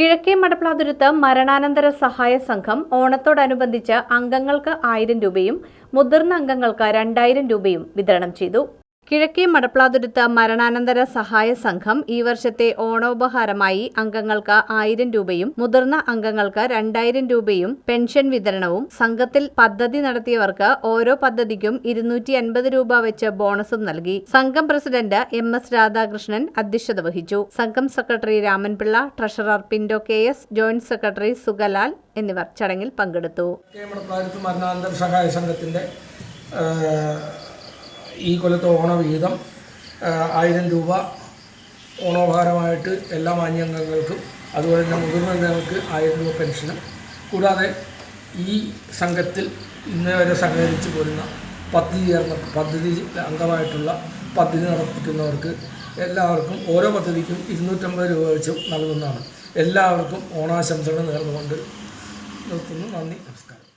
കിഴക്കേ മടപ്ലാതുരത്ത് മരണാനന്തര സഹായ സംഘം ഓണത്തോടനുബന്ധിച്ച് അംഗങ്ങൾക്ക് ആയിരം രൂപയും മുതിർന്ന അംഗങ്ങൾക്ക് രണ്ടായിരം രൂപയും വിതരണം ചെയ്തു. കിഴക്കേ മടപ്ലാതുരുത്ത് മരണാനന്തര സഹായ സംഘം ഈ വർഷത്തെ ഓണോപഹാരമായി അംഗങ്ങൾക്ക് ആയിരം രൂപയും മുതിർന്ന അംഗങ്ങൾക്ക് രണ്ടായിരം രൂപയും പെൻഷൻ വിതരണവും സംഘത്തിൽ പദ്ധതി നടത്തിയവർക്ക് ഓരോ പദ്ധതിക്കും ഇരുന്നൂറ്റി അൻപത് രൂപ വെച്ച് ബോണസും നൽകി. സംഘം പ്രസിഡന്റ് എം എസ് രാധാകൃഷ്ണൻ അധ്യക്ഷത വഹിച്ചു. സംഘം secretary Ramanpillai treasurer പിൻഡോ K S joint secretary Sugalal എന്നിവർ ചടങ്ങിൽ പങ്കെടുത്തു. സഹായ സംഘത്തിന്റെ ഈ കൊല്ലത്തെ ഓണവിഹിതം ആയിരം രൂപ ഓണോപഹാരമായിട്ട് എല്ലാ മാന്യംഗങ്ങൾക്കും അതുപോലെ തന്നെ മുതിർന്ന അംഗങ്ങൾക്ക് ആയിരം രൂപ പെൻഷനും. കൂടാതെ ഈ സംഘത്തിൽ ഇന്നേ വരെ സഹകരിച്ച് പോരുന്ന പദ്ധതി ചേർന്ന പദ്ധതി അംഗമായിട്ടുള്ള പദ്ധതി നടത്തിക്കുന്നവർക്ക് എല്ലാവർക്കും ഓരോ പദ്ധതിക്കും ഇരുന്നൂറ്റമ്പത് രൂപ വെച്ച് നൽകുന്നതാണ്. എല്ലാവർക്കും ഓണാശംസകൾ നേർന്നുകൊണ്ട് നിർത്തുന്നു. നന്ദി നമസ്കാരം.